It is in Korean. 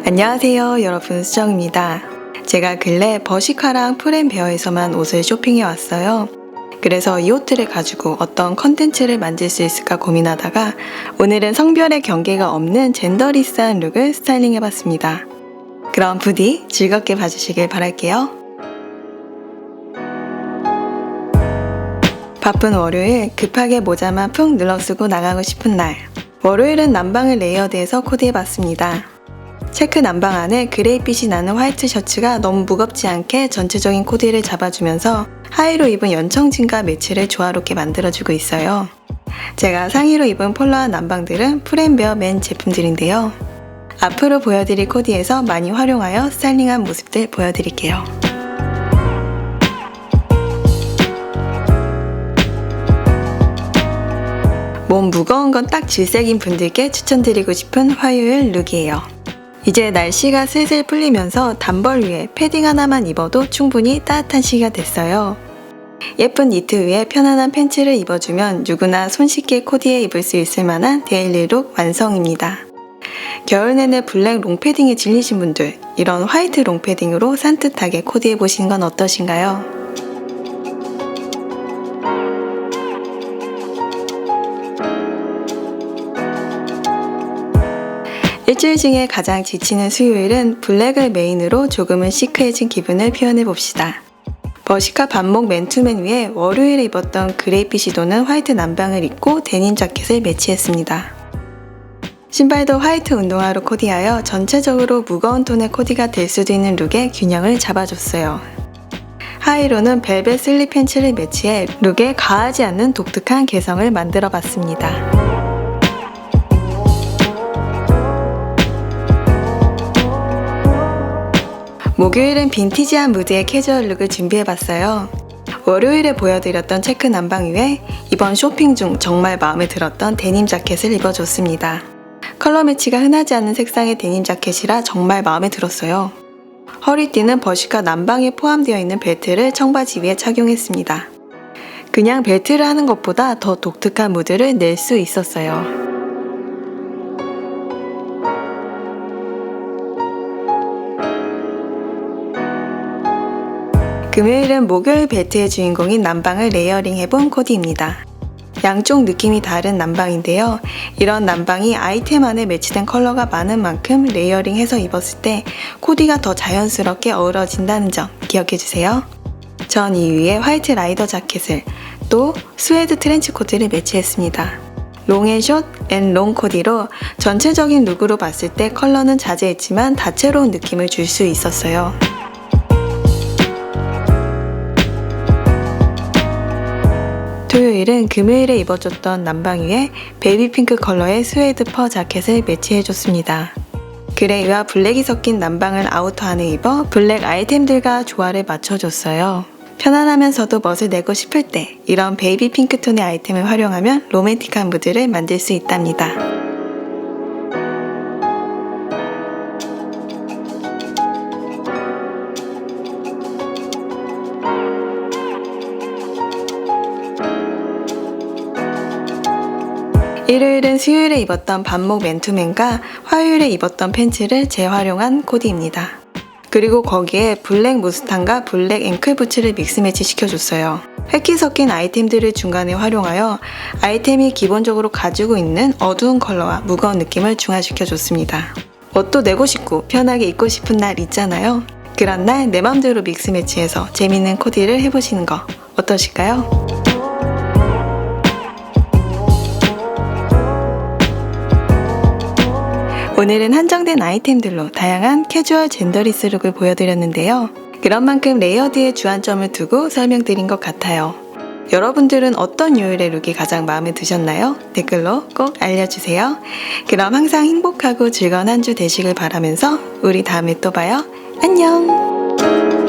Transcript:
안녕하세요 여러분 수정입니다. 제가 근래 버시카랑 프렌베어에서만 옷을 쇼핑해 왔어요. 그래서 이 옷들을 가지고 어떤 컨텐츠를 만들 수 있을까 고민하다가 오늘은 성별의 경계가 없는 젠더리스한 룩을 스타일링 해봤습니다. 그럼 부디 즐겁게 봐주시길 바랄게요. 바쁜 월요일 급하게 모자만 푹 눌러쓰고 나가고 싶은 날. 월요일은 난방을 레이어드해서 코디해봤습니다. 체크 난방 안에 그레이빛이 나는 화이트 셔츠가 너무 무겁지 않게 전체적인 코디를 잡아주면서 하의로 입은 연청진과 매치를 조화롭게 만들어주고 있어요. 제가 상의로 입은 폴라와 난방들은 프렌베어 맨 제품들인데요. 앞으로 보여드릴 코디에서 많이 활용하여 스타일링한 모습들 보여드릴게요. 몸 무거운 건 딱 질색인 분들께 추천드리고 싶은 화요일 룩이에요. 이제 날씨가 슬슬 풀리면서 단벌 위에 패딩 하나만 입어도 충분히 따뜻한 시기가 됐어요. 예쁜 니트 위에 편안한 팬츠를 입어주면 누구나 손쉽게 코디에 입을 수 있을 만한 데일리룩 완성입니다. 겨울 내내 블랙 롱패딩에 질리신 분들, 이런 화이트 롱패딩으로 산뜻하게 코디해 보시는 건 어떠신가요? 일주일 중에 가장 지치는 수요일은 블랙을 메인으로 조금은 시크해진 기분을 표현해 봅시다. 버시카 반목 맨투맨 위에 월요일에 입었던 그레이빛이 도는 화이트 남방을 입고 데님 자켓을 매치했습니다. 신발도 화이트 운동화로 코디하여 전체적으로 무거운 톤의 코디가 될 수도 있는 룩의 균형을 잡아줬어요. 하의로는 벨벳 슬립 팬츠를 매치해 룩에 가하지 않는 독특한 개성을 만들어 봤습니다. 목요일은 빈티지한 무드의 캐주얼 룩을 준비해봤어요. 월요일에 보여드렸던 체크 난방 위에 이번 쇼핑 중 정말 마음에 들었던 데님 자켓을 입어줬습니다. 컬러 매치가 흔하지 않은 색상의 데님 자켓이라 정말 마음에 들었어요. 허리띠는 버시카 난방에 포함되어 있는 벨트를 청바지 위에 착용했습니다. 그냥 벨트를 하는 것보다 더 독특한 무드를 낼 수 있었어요. 금요일은 목요일 벨트의 주인공인 난방을 레이어링 해본 코디입니다. 양쪽 느낌이 다른 난방인데요. 이런 난방이 아이템 안에 매치된 컬러가 많은 만큼 레이어링해서 입었을 때 코디가 더 자연스럽게 어우러진다는 점 기억해주세요. 전 이 위에 화이트 라이더 자켓을 또 스웨드 트렌치 코트를 매치했습니다. 롱앤숏 앤 롱 코디로 전체적인 룩으로 봤을 때 컬러는 자제했지만 다채로운 느낌을 줄 수 있었어요. 토요일은 금요일에 입어줬던 남방 위에 베이비핑크 컬러의 스웨이드 퍼 자켓을 매치해줬습니다. 그레이와 블랙이 섞인 남방을 아우터 안에 입어 블랙 아이템들과 조화를 맞춰줬어요. 편안하면서도 멋을 내고 싶을 때 이런 베이비 핑크 톤의 아이템을 활용하면 로맨틱한 무드를 만들 수 있답니다. 일요일은 수요일에 입었던 반목 맨투맨과 화요일에 입었던 팬츠를 재활용한 코디입니다. 그리고 거기에 블랙 무스탕과 블랙 앵클 부츠를 믹스 매치 시켜줬어요. 획기 섞인 아이템들을 중간에 활용하여 아이템이 기본적으로 가지고 있는 어두운 컬러와 무거운 느낌을 중화시켜줬습니다. 옷도 내고 싶고 편하게 입고 싶은 날 있잖아요. 그런 날 내 맘대로 믹스 매치해서 재밌는 코디를 해보시는 거 어떠실까요? 오늘은 한정된 아이템들로 다양한 캐주얼 젠더리스 룩을 보여드렸는데요. 그런 만큼 레이어드에 주안점을 두고 설명드린 것 같아요. 여러분들은 어떤 요일의 룩이 가장 마음에 드셨나요? 댓글로 꼭 알려주세요. 그럼 항상 행복하고 즐거운 한 주 되시길 바라면서 우리 다음에 또 봐요. 안녕!